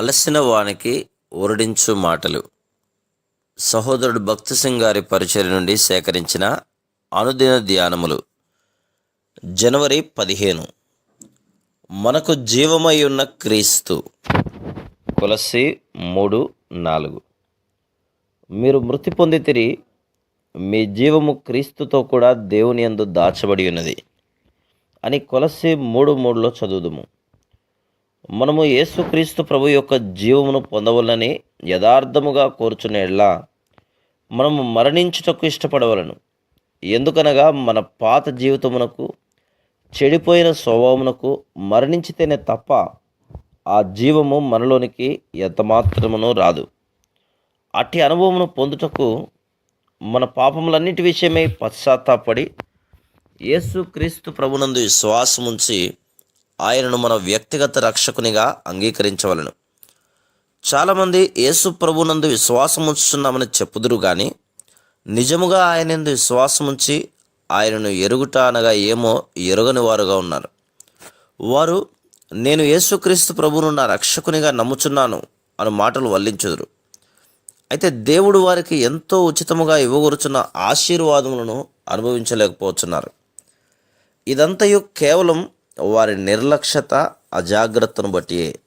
అలసిన వానికి ఊరడించు మాటలు. సహోదరుడు భక్తి సింగ్ గారి పరిచయం నుండి సేకరించిన అనుదిన ధ్యానములు. జనవరి పదిహేను. మనకు జీవమై ఉన్న క్రీస్తు. కొలసి మూడు నాలుగు. మీరు మృతి పొందితిరి మీ జీవము క్రీస్తుతో కూడా దేవుని యందు దాచబడి ఉన్నది. అని కొలసి మూడు మూడులో చదువుదుము. మనము యేసుక్రీస్తు ప్రభు యొక్క జీవమును పొందవలని యథార్థముగా కోరుచునేలా మనము మరణించుటకు ఇష్టపడవలను. ఎందుకనగా మన పాత జీవితమునకు చెడిపోయిన స్వభావమునకు మరణించితేనే తప్ప ఆ జీవము మనలోనికి ఎంతమాత్రమును రాదు. అట్టి అనుభవమును పొందుటకు మన పాపములన్నిటి విషయమై పశ్చాత్తాపడి యేసుక్రీస్తు ప్రభునందు విశ్వాసముంచి ఆయనను మన వ్యక్తిగత రక్షకునిగా అంగీకరించవలను. చాలామంది యేసు ప్రభునందు విశ్వాసం ఉంచుతున్నామని చెప్పుదురు కానీ నిజముగా ఆయనందు విశ్వాసముంచి ఆయనను ఎరుగుట అనగా ఏమో ఎరుగని వారుగా ఉన్నారు. వారు నేను యేసుక్రీస్తు ప్రభును నా రక్షకునిగా నమ్ముచున్నాను అను మాటలు వల్లించుదురు. అయితే దేవుడు వారికి ఎంతో ఉచితముగా ఇవ్వగొరుచున్న ఆశీర్వాదములను అనుభవించలేకపోతున్నారు. ఇదంతయు కేవలం వారి నిర్లక్ష్యత అజాగ్రత్తను బట్టి.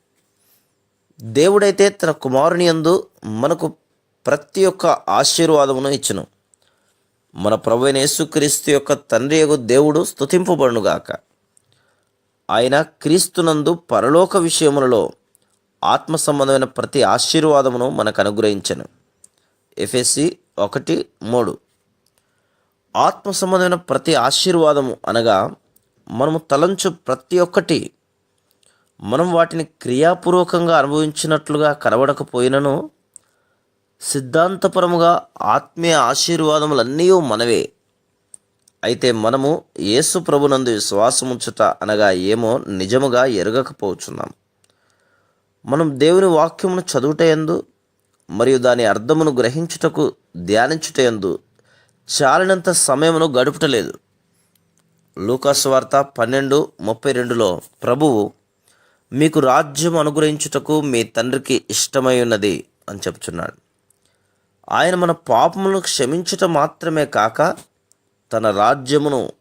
దేవుడైతే తన కుమారుని యందు మనకు ప్రతి ఒక్క ఆశీర్వాదమును ఇచ్చును. మన ప్రభు యేసుక్రీస్తు యొక్క తండ్రి యొక్క దేవుడు స్తుతింపబడునుగాక. ఆయన క్రీస్తునందు పరలోక విషయములలో ఆత్మ సంబంధమైన ప్రతి ఆశీర్వాదమును మనకు అనుగ్రహించను. ఎఫ్ఎస్సి ఒకటి మూడు. ఆత్మ సంబంధమైన ప్రతి ఆశీర్వాదము అనగా మనము తలంచు ప్రతి ఒక్కటి మనం వాటిని క్రియాపూర్వకంగా అనుభవించినట్లుగా కనబడకపోయినను సిద్ధాంతపరముగా ఆత్మీయ ఆశీర్వాదములన్నీ మనవే. అయితే మనము యేసు ప్రభునందు విశ్వాసముంచుట అనగా ఏమో నిజముగా ఎరగకపోవచ్చున్నాం. మనం దేవుని వాక్యమును చదువుటయందు మరియు దాని అర్థమును గ్రహించుటకు ధ్యానించుటయందు చాలినంత సమయమును గడుపుటలేదు లూకాసు వార్త పన్నెండు ముప్పై రెండులో ప్రభువు మీకు రాజ్యం అనుగ్రహించుటకు మీ తండ్రికి ఇష్టమై ఉన్నది అని చెప్తున్నాడు ఆయన మన పాపములను క్షమించుట మాత్రమే కాక తన రాజ్యమును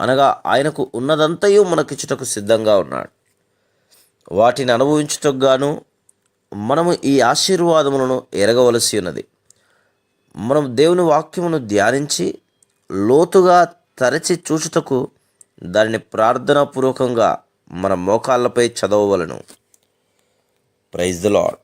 అనగా ఆయనకు ఉన్నదంతయు మనకిచ్చుటకు సిద్ధంగా ఉన్నాడు. వాటిని అనుభవించుటకు గాను మనము ఈ ఆశీర్వాదములను ఎరగవలసి ఉన్నది. మనం దేవుని వాక్యమును ధ్యానించి లోతుగా తరచి చూచుటకు దానిని ప్రార్థనాపూర్వకంగా మన మోకాళ్ళపై చదవవలను. Praise the lord